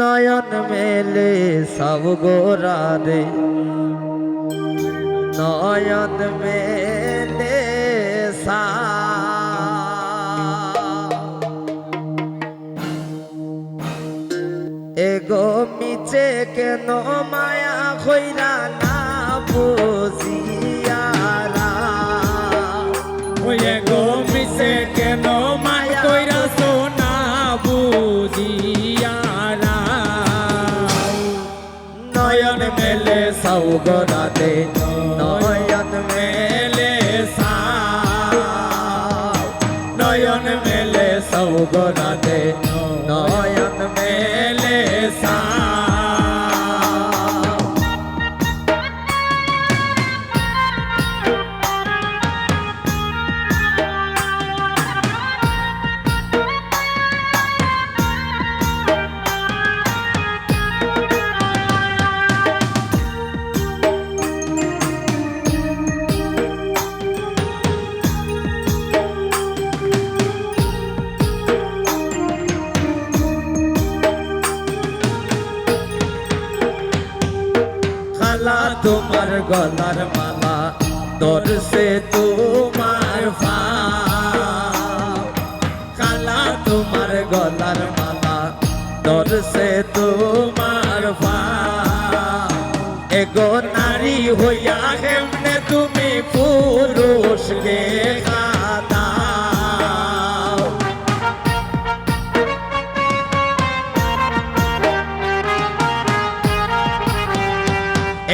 নয়ন মেলে সব গোরা রে। নয়ন মেলে সা। এগো মিছে কেন মায়া হইরা না? নয়ন মেলে সৌগরাতে নয়ন মেলে সা নয়ন মেলে সৌগরাতে খালা তোমার গলার মালা দর্শে তোমার কালা, তোমার গলার মালা দর্শে তোমার এগো নারী হইয়া তুমি পুরুষকে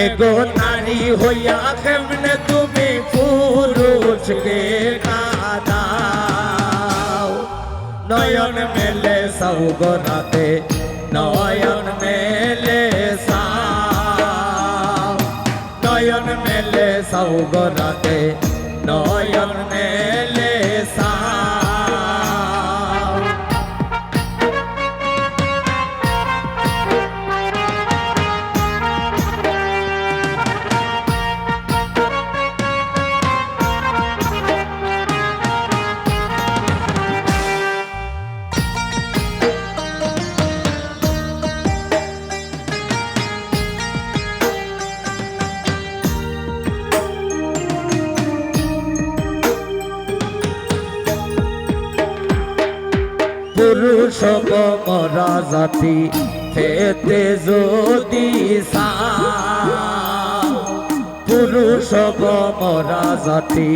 এগো নারী হইয়া কেমনে তুমি পুরুষকে কাদাও? নয়ন মেলে সৌগরাতে নয়ন মেলে নয়ন মেলে সৌগরাতে নয়ন পুরুষ মরা জাতি পেতে যদি পুরুষ মরা জাতি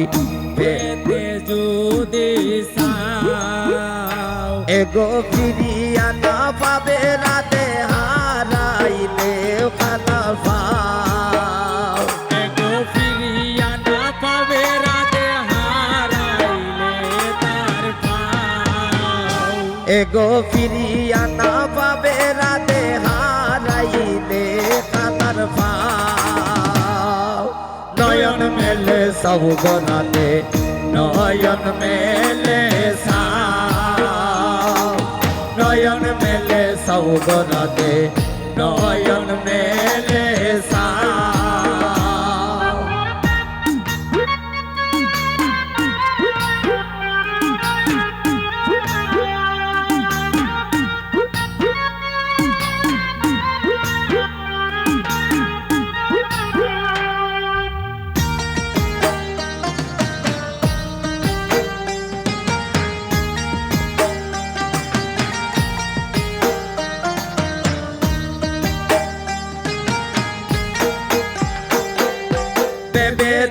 পেতে যদি এগো ফিরিয়া না পাবে রাতে এগো ফিরিয়া না পাবে রাতে হারাইলে কাতার পাও। নয়ন মেলে সব গনাতে, নয়ন মেলে নয়ন মেলে সব গনাতে, নয়ন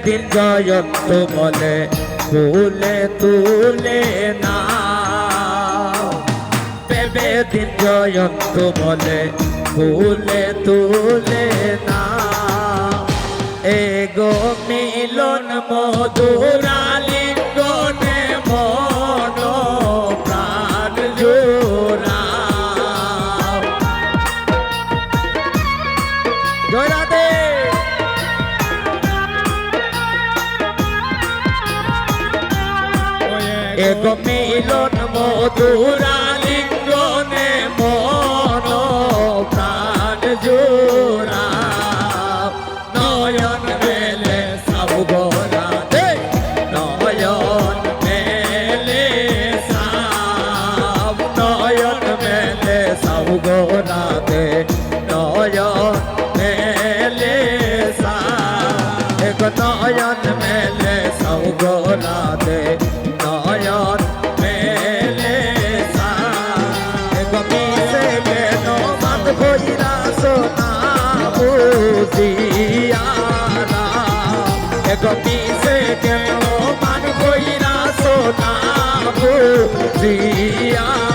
জয়ন্ত বলে তুলে তুলে না বেবে দিন জয়ন্ত বলে তুলে তুলে না এগো মিলন মধুরালিঙ্গনে মন প্রাণ জোড়া জয় এক মিলন মধুরা লিঙ্গনে মন প্রাণ জোড়া। নয়ন মেলে সব গোরা নয়ন মেলে সব, নয়ন মেলে সব গোরা দে নয়ন মেলে সা এক নয়ন কেন